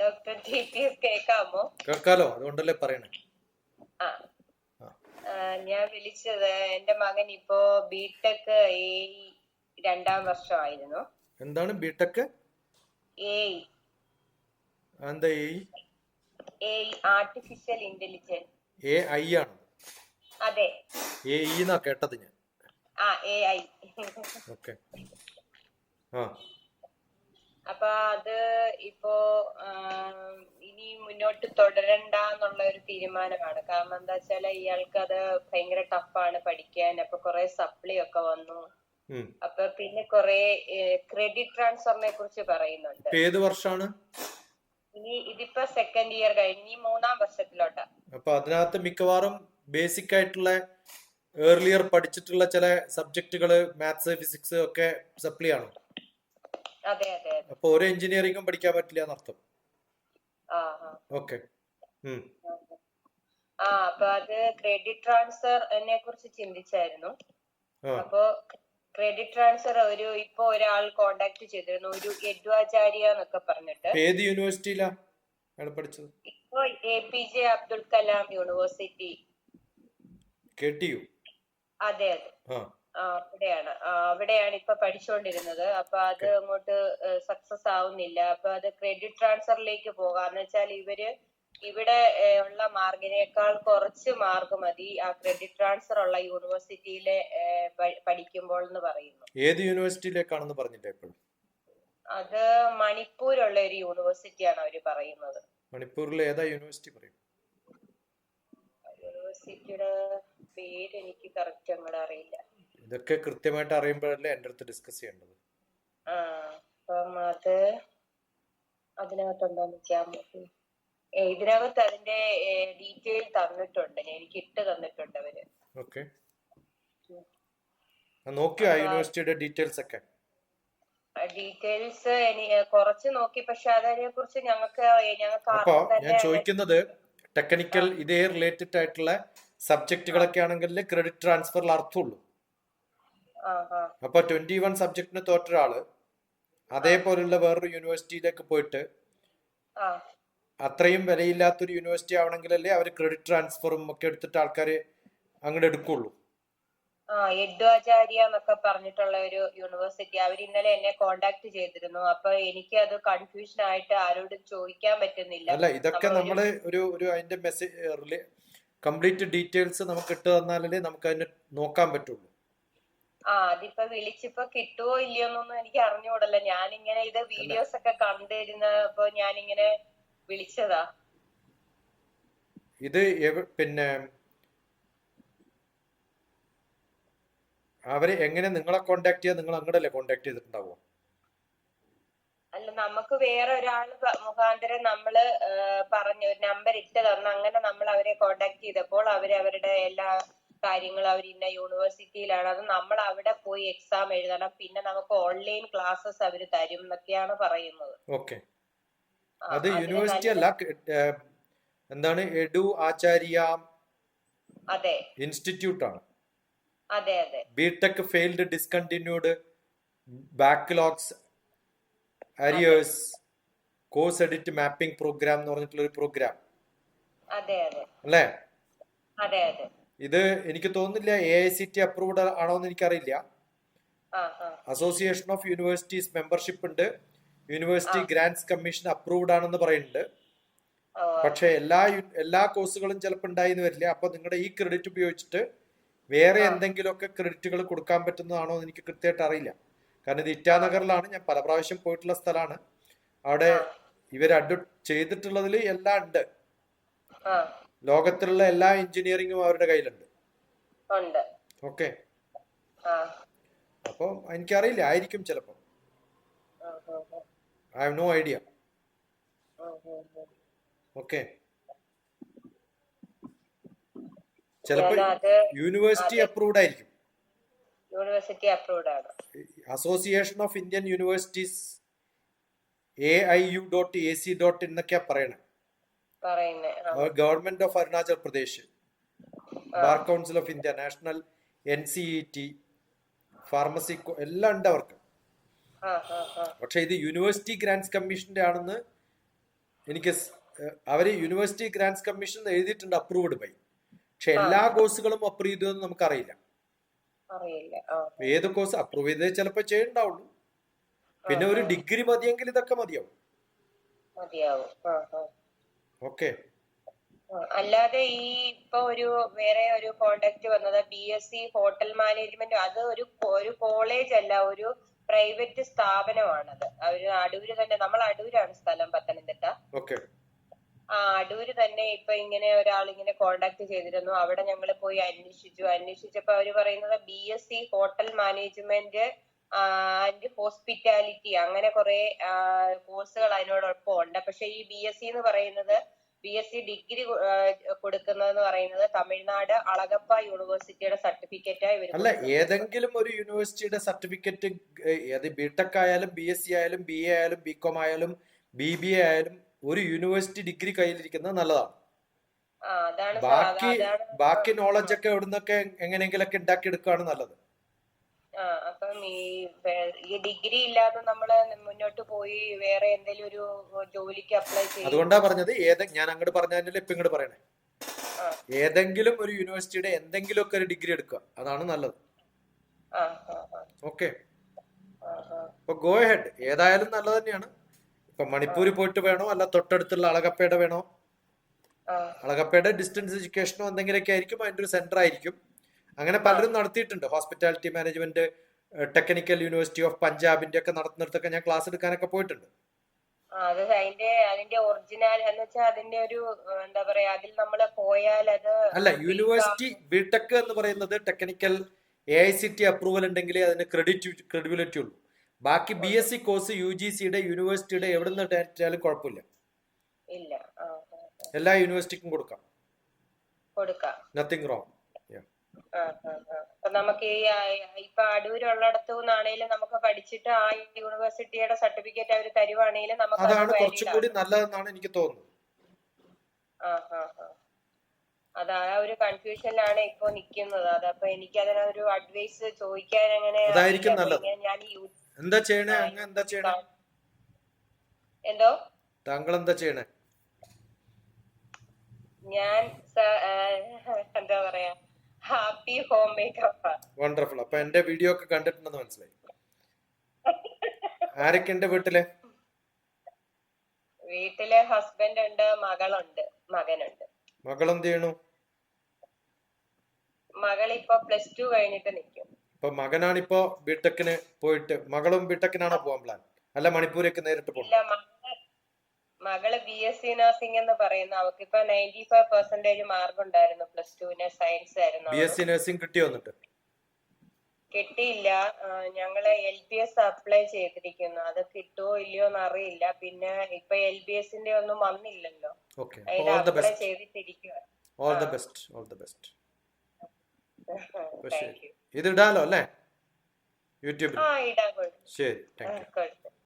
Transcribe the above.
Doctor T P S കേൾക്കാമോ? കേൾക്കാലോ അതുകൊണ്ടല്ലേ പറയണേ. ആ. ഞാൻ വിളിച്ചത് എന്റെ മകൻ ഇപ്പോ ബിടെക് എ രണ്ടാം വർഷമായിരുന്നു. എന്താണ് ബിടെക് എ എന്താ എ എ ആർട്ടിഫിഷ്യൽ ഇന്റലിജൻസ് എ ഐ ആണ്? അതെ. എ ഇ കേട്ടത് ഞാൻ. ആ എ ഐ ഓക്കെ ആ. അപ്പൊ അത് ഇപ്പോ ഇനി മുന്നോട്ട് തുടരണ്ട എന്നുള്ള ഒരു തീരുമാനമാണ്. കാരണം എന്താ വെച്ചാൽ ഇയാൾക്ക് അത് ഭയങ്കര ടഫാണ് പഠിക്കാൻ. അപ്പൊ കുറെ സപ്ലി ഒക്കെ വന്നു. അപ്പൊ പിന്നെ കുറെ ക്രെഡിറ്റ് ട്രാൻസ്ഫറിനെ കുറിച്ച് പറയുന്നുണ്ട്. ഏത് വർഷമാണ് ഇനി ഇതിപ്പോ സെക്കൻഡ് ഇയർ കഴിഞ്ഞ് ഇനി മൂന്നാം വർഷത്തിലോട്ടാ. അപ്പൊ അതിനകത്ത് മിക്കവാറും ബേസിക് ആയിട്ടുള്ള ഏർലിയർ പഠിച്ചിട്ടുള്ള ചില സബ്ജക്റ്റുകൾ മാത്സ് ഫിസിക്സ് ഒക്കെ സപ്ലി ആണ്? അതെ അതെ അപ്പൊ ഒരു എഞ്ചിനീയറിംഗും പഠിക്കാൻ പറ്റില്ല എന്നർത്ഥം. ഓക്കെ. ആ അപ്പൊ അത് ക്രെഡിറ്റ് ട്രാൻസ്ഫറിനെ കുറിച്ച് ചിന്തിച്ചായിരുന്നു. അപ്പോ ക്രെഡിറ്റ് ട്രാൻസ്ഫർ ഒരു ഇപ്പൊ ഒരാൾ കോണ്ടാക്ട് ചെയ്തിരുന്നു. ഒരു എഡ്വാചാര്യ എന്നൊക്കെ പറഞ്ഞിട്ട്. ഏത് യൂണിവേഴ്സിറ്റിയിലാ പഠിച്ചത്? ഇപ്പൊ A P J Abdul Kalam university. K അതെ അതെ. അവിടെയാണ്. അവിടെയാണ് ഇപ്പൊ പഠിച്ചുകൊണ്ടിരുന്നത് അപ്പൊ അത് അങ്ങോട്ട് സക്സസ് ആവുന്നില്ല. അപ്പൊ അത് ക്രെഡിറ്റ് ട്രാൻസ്ഫറിലേക്ക് പോകാന്ന് വെച്ചാൽ ഇവർ ഇവിടെ ഉള്ള മാർക്കിനേക്കാൾ കുറച്ച് മാർക്ക് മതി. ആ ക്രെഡിറ്റ് ട്രാൻസ്ഫർ ഉള്ള യൂണിവേഴ്സിറ്റിയിലെ പഠിക്കുമ്പോൾ എന്ന് പറയുന്നു. ഏത് യൂണിവേഴ്സിറ്റിയിലേക്കാണെന്ന് പറഞ്ഞില്ല ഇപ്പോഴും? അത് മണിപ്പൂരുള്ള ഒരു യൂണിവേഴ്സിറ്റിയാണ് അവർ പറയുന്നത്. മണിപ്പൂരിലെ ഏതാ യൂണിവേഴ്സിറ്റി പറയും? യൂണിവേഴ്സിറ്റിയുടെ പേര് എനിക്ക് കറക്റ്റ് അങ്ങോട്ട് അറിയില്ല. ഇതൊക്കെ കൃത്യമായിട്ട് അറിയുമ്പോഴല്ലേ എന്റെ അടുത്ത് ഡിസ്കസ് ചെയ്യേണ്ടത്. അത് അതിനകത്തുണ്ടോന്ന് വെച്ചാൽ ഇതിനകത്ത് അതിന്റെ ഡീറ്റെയിൽ തന്നിട്ടുണ്ട്. എനിക്ക് ഇട്ട് തന്നിട്ടുണ്ട് അവർ. ഓക്കെ നോക്കിയോ യൂണിവേഴ്സിറ്റിയുടെ ഡീറ്റെയിൽസ് ഒക്കെ? ഡീറ്റെയിൽസ് കുറച്ച് നോക്കി. പക്ഷെ അതിനെ കുറിച്ച് ഞങ്ങൾക്ക് ഞങ്ങൾക്ക് ഞാൻ ചോദിക്കുന്നത് ടെക്നിക്കൽ ഇതേ റിലേറ്റഡ് ആയിട്ടുള്ള സബ്ജക്റ്റുകളൊക്കെ ആണെങ്കിൽ ക്രെഡിറ്റ് ട്രാൻസ്ഫറിൽ അർത്ഥമുള്ളൂ. അപ്പൊ ട്വന്റി വൺ സബ്ജക്റ്റിന് തോറ്റ ഒരാൾ അതേപോലുള്ള വേറൊരു യൂണിവേഴ്സിറ്റിയിലേക്ക് പോയിട്ട് അത്രയും വിലയില്ലാത്തൊരു യൂണിവേഴ്സിറ്റി ആവണമെങ്കിലല്ലേ അവർ ക്രെഡിറ്റ് ട്രാൻസ്ഫറും ഒക്കെ എടുത്തിട്ട് ആൾക്കാർ അങ്ങോട്ട് എടുക്കുള്ളൂ. ആ യഡ്വാചാര്യ എന്നൊക്കെ പറഞ്ഞിട്ടുള്ള ഒരു യൂണിവേഴ്സിറ്റി അവർ ഇന്നലെ എന്നെ കോണ്ടാക്ട് ചെയ്തിരുന്നു. അപ്പൊ എനിക്ക് അത് കൺഫ്യൂഷൻ ആയിട്ട് ആരോടും ചോദിക്കാൻ പറ്റുന്നില്ല. അല്ല ഇതൊക്കെ നമ്മൾ നമ്മൾ ഒരു ഒരു അതിന്റെ മെസ്സേജ് കംപ്ലീറ്റ് ഡീറ്റെയിൽസ് നമുക്ക് ഇട്ട് തന്നാലല്ലേ നമുക്ക് അതിന് നോക്കാൻ പറ്റുള്ളൂ. ആ അതിപ്പോ വിളിച്ചിപ്പോ കിട്ടുവോ ഇല്ലയോന്നൊന്നും എനിക്ക് അറിഞ്ഞുകൂടല്ല ഞാനിങ്ങനെ ഇത് വീഡിയോസ് ഒക്കെ കണ്ടിരുന്നപ്പോ ഞാനിങ്ങനെ വിളിച്ചതാ. ഇത് പിന്നെ അവർ എങ്ങനെ നിങ്ങളെ കോണ്ടാക്ട് ചെയ്യാ? നിങ്ങൾ അങ്ങോട്ടല്ലേ കോണ്ടാക്ട് ചെയ്തിട്ടുണ്ടാവോ? അല്ല നമുക്ക് വേറെ ഒരാൾ മുഖാന്തരം നമ്മൾ പറഞ്ഞു നമ്പർ ഇട്ട് തന്നു. അങ്ങനെ നമ്മൾ അവരെ കോണ്ടാക്ട് ചെയ്തപ്പോൾ അവർ അവരുടെ എല്ലാ കാര്യങ്ങളും അവർ ഇന്ന യൂണിവേഴ്സിറ്റിയിലാണ് അത് നമ്മൾ അവിടെ പോയി എക്സാം എഴുതണം. പിന്നെ നമുക്ക് ഓൺലൈൻ ക്ലാസ്സസ് അവർ തരും എന്നൊക്കെയാണ് പറയുന്നത്. ഓക്കെ അത് യൂണിവേഴ്സിറ്റി അല്ല എന്താണ് എഡു ആചാര്യ അതെ. ഇൻസ്റ്റിറ്റ്യൂട്ട് ആണ്. അതെ അതെ. B Tech failed discontinued backlogs arrears course edit mapping programme എന്ന് പറഞ്ഞിട്ടുള്ള ഒരു പ്രോഗ്രാം അതെ അതെ. അല്ലേ? അതെ അതെ. ഇത് എനിക്ക് തോന്നുന്നില്ല A I C T approved ആണോ എന്ന് എനിക്കറിയില്ല. അസോസിയേഷൻ ഓഫ് യൂണിവേഴ്സിറ്റീസ് മെമ്പർഷിപ്പ് ഉണ്ട്. യൂണിവേഴ്സിറ്റി ഗ്രാൻഡ്സ് കമ്മീഷൻ അപ്രൂവ്ഡ് ആണെന്ന് പറയുന്നുണ്ട്. പക്ഷേ എല്ലാ എല്ലാ കോഴ്സുകളും ചിലപ്പോൾ ഉണ്ടായിന്ന് വരില്ല. അപ്പൊ നിങ്ങളുടെ ഈ ക്രെഡിറ്റ് ഉപയോഗിച്ചിട്ട് വേറെ എന്തെങ്കിലുമൊക്കെ ക്രെഡിറ്റുകൾ കൊടുക്കാൻ പറ്റുന്നതാണോ എന്ന് എനിക്ക് കൃത്യമായിട്ട് അറിയില്ല. കാരണം ഇത് ഇറ്റാനഗറിലാണ്. ഞാൻ പല പ്രാവശ്യം പോയിട്ടുള്ള സ്ഥലമാണ് അവിടെ ഇവർ അഡ്വ ചെയ്തിട്ടുള്ളതിൽ എല്ലാം ഉണ്ട്. ലോകത്തിലുള്ള എല്ലാ എഞ്ചിനീയറിംഗും അവരുടെ കയ്യിലുണ്ട്. ഓക്കെ. അപ്പൊ എനിക്കറിയില്ല ആയിരിക്കും ഉം, I have no idea. Okay. ചിലപ്പോ യൂണിവേഴ്സിറ്റി അപ്രൂവ്ഡ് ആയിരിക്കും. യൂണിവേഴ്സിറ്റി അപ്രൂവ്ഡ് ആണ്. Association of Indian universities A I U dot A C dot എന്നൊക്കെയാ പറയണേ. Government of Arunachal Pradesh bar council of India national N C E T pharmacy എല്ലാം ഉണ്ട് അവർക്ക്. പക്ഷെ ഇത് university grants കമ്മീഷന്റെ ആണെന്ന് എനിക്ക് അവർ യൂണിവേഴ്സിറ്റി ഗ്രാൻസ് കമ്മീഷൻ എഴുതിയിട്ടുണ്ട് അപ്രൂവ്ഡ് ബൈ. പക്ഷെ എല്ലാ കോഴ്സുകളും അപ്രൂവ് ചെയ്തതെന്ന് നമുക്കറിയില്ല. അറിയില്ല ഏത് കോഴ്സ് അപ്രൂവ് ചെയ്തേ ചിലപ്പോൾ ചെയ്യണ്ടാവുള്ളൂ പിന്നെ ഒരു ഡിഗ്രി മതിയെങ്കിൽ ഇതൊക്കെ മതിയാവും. മതിയാവും ഓക്കെ അല്ലാതെ ഈ ഇപ്പൊ ഒരു വേറെ ഒരു കോണ്ടാക്ട് വന്നത് B S C hotel management അത് ഒരു ഒരു കോളേജ് അല്ല ഒരു പ്രൈവറ്റ് സ്ഥാപനമാണത്. ഒരു അടൂര് തന്നെ നമ്മൾ അടൂരാണ് സ്ഥലം പത്തനംതിട്ട. ഓക്കെ ആ അടൂര് തന്നെ ഇപ്പൊ ഇങ്ങനെ ഒരാൾ ഇങ്ങനെ കോണ്ടാക്ട് ചെയ്തിരുന്നു. അവിടെ ഞങ്ങൾ പോയി അന്വേഷിച്ചു. അന്വേഷിച്ചപ്പോ അവർ പറയുന്നത് B S C hotel management and hospitality അങ്ങനെ കുറെ കോഴ്സുകൾ അതിനോടൊപ്പം ഉണ്ട്. പക്ഷെ ഈ ബി എസ് സി എന്ന് പറയുന്നത് ബി എസ് സി ഡിഗ്രി കൊടുക്കുന്നതെന്ന് പറയുന്നത് തമിഴ്നാട് അളഗപ്പ യൂണിവേഴ്സിറ്റിയുടെ സർട്ടിഫിക്കറ്റ് ആയി അല്ല ഏതെങ്കിലും ഒരു യൂണിവേഴ്സിറ്റിയുടെ സർട്ടിഫിക്കറ്റ് അത് ബിടെക് ആയാലും ബി എസ് സി ആയാലും ബി എ ആയാലും ബി കോം ആയാലും ബി ബി എ ആയാലും ഒരു യൂണിവേഴ്സിറ്റി ഡിഗ്രി കയ്യിലിരിക്കുന്നത് നല്ലതാണ്. ബാക്കി ബാക്കി നോളജ് ഒക്കെ എവിടുന്നൊക്കെ എങ്ങനെയെങ്കിലും എങ്ങനെയെങ്കിലൊക്കെ ഉണ്ടാക്കിയെടുക്കുകയാണ് നല്ലത്. ആ അപ്പം ഈ ഈ ഡിഗ്രി ഇല്ലാതെ നമ്മൾ മുന്നോട്ട് പോയി വേറെ എന്തെങ്കിലും ഒരു ജോലിക്ക് അപ്ലൈ ചെയ്യും അതുകൊണ്ടാ പറഞ്ഞത് ഏത് ഞാൻ അങ്ങോട്ട് പറഞ്ഞാൽ ഇപ്പൊ ഇങ്ങോട്ട് പറയണേ. ഏതെങ്കിലും ഒരു യൂണിവേഴ്സിറ്റിയുടെ എന്തെങ്കിലും ഒക്കെ ഒരു ഡിഗ്രി എടുക്കുക. അതാണ് നല്ലത്. ഓക്കെ. ഇപ്പൊ ഗോ ഹെഡ്. ഏതായാലും നല്ലത് തന്നെയാണ്. ഇപ്പൊ മണിപ്പൂരിൽ പോയിട്ട് വേണോ? അല്ല തൊട്ടടുത്തുള്ള അളകപ്പയുടെ വേണോ? അളകപ്പയുടെ ഡിസ്റ്റൻസ് എഡ്യൂക്കേഷനോ എന്തെങ്കിലുമൊക്കെ ആയിരിക്കും. അതിന്റെ ഒരു സെന്റർ ആയിരിക്കും. അങ്ങനെ പലരും നടത്തിയിട്ടുണ്ട്. Hospitality management technical university of പഞ്ചാബിന്റെ ഒക്കെ നടത്തുന്നിടത്തൊക്കെ ഞാൻ ക്ലാസ് എടുക്കാനൊക്കെ പോയിട്ടുണ്ട്. അത് അതിന്റെ അതിന്റെ ഒറിജിനൽ എന്ന് വെച്ചാൽ അതിന്റെ ഒരു എന്താ പറയാ അതിൽ നമ്മൾ പോയാൽ അത് അല്ല യൂണിവേഴ്സിറ്റി ബിടെക് എന്ന് പറയുന്നത് technical A I C T approval ഉണ്ടെങ്കിലേ അതിന് ക്രെഡിറ്റ് ക്രെഡിബിലിറ്റി ഉള്ളൂ. ബാക്കി B S C course U G സിയുടെ യൂണിവേഴ്സിറ്റിയുടെ എവിടെ നിന്ന് ഡയറക്റ്റായാലും കുഴപ്പമില്ല. എല്ലാ യൂണിവേഴ്സിറ്റിക്കും കൊടുക്കാം. കൊടുക്കാം. നത്തിങ് റോങ് അപ്പൊ നമുക്ക് ഈ ഇപ്പൊ അടൂരുള്ളിടത്തു നിന്നാണെങ്കിലും നമുക്ക് പഠിച്ചിട്ട് ആ യൂണിവേഴ്സിറ്റിയുടെ സർട്ടിഫിക്കറ്റ് അവർ തരുവാണെങ്കിലും നമുക്ക് അത് അതാണ് valid കുറച്ചും കൂടി നല്ലതെന്നാണ് എനിക്ക് തോന്നുന്നത്. അതാ ഒരു കൺഫ്യൂഷനിലാണ് ഇപ്പൊ നിക്കുന്നത്. അതപ്പൊ എനിക്ക് അതിനൊരു അഡ്വൈസ് ചോദിക്കാൻ അങ്ങനെ ഞാൻ എന്താ ചെയ്യണേ? അങ്ങ് എന്താ ചെയ്യണേ? എന്തോ? താങ്കൾ എന്താ ചെയ്യണേ? ഞാൻ എന്താ പറയാ? Happy home makeup. വണ്ടർഫുൾ അപ്പൊ എന്റെ വീഡിയോ ഒക്കെ കണ്ടിട്ടുണ്ടെന്ന് മനസ്സിലായി. ആരൊക്കെ ഉണ്ട് വീട്ടിൽ? വീട്ടിൽ ഹസ്ബൻഡ് ഉണ്ട് മകളുണ്ട് മകനുണ്ട്. മകൾ എന്ത് ചെയ്യണു? മകൾ ഇപ്പൊ പ്ലസ് ടു കഴിഞ്ഞിട്ട് നിൽക്കും ഇപ്പൊ മകനാണിപ്പോ ബിടെക്കിന് പോയിട്ട് മകളും ബിടെക്കിനാണോ പോകാൻ പ്ലാൻ അല്ല മണിപ്പൂരേക്ക് നേരിട്ട് പോകും മകൾ ബി എസ് സി നഴ്സിംഗ് എന്ന് പറയുന്ന അവൾക്ക് ഇപ്പൊ നയന്റി ഫൈവ് പെർസെന്റേജ് മാർക്ക് ഉണ്ടായിരുന്നു പ്ലസ് ടുവിന് സയൻസ് ആയിരുന്നു ബി എസ് സി നഴ്സിംഗ് കിട്ടി എന്നിട്ട്? കിട്ടിയില്ല. ഞങ്ങൾ എൽ ബി എസ് അപ്ലൈ ചെയ്തിരിക്കുന്നു. അത് കിട്ടുമോ ഇല്ലയോ എന്ന് അറിയില്ല. പിന്നെ ഇപ്പൊ എൽ ബി എസിന്റെ ഒന്നും വന്നില്ലല്ലോ. Apply ചെയ്തിട്ടിരിക്കുക all the best all the best ഇത് ഇടാലോ അല്ലേ? യൂട്യൂബിൽ ശരി താങ്ക് യു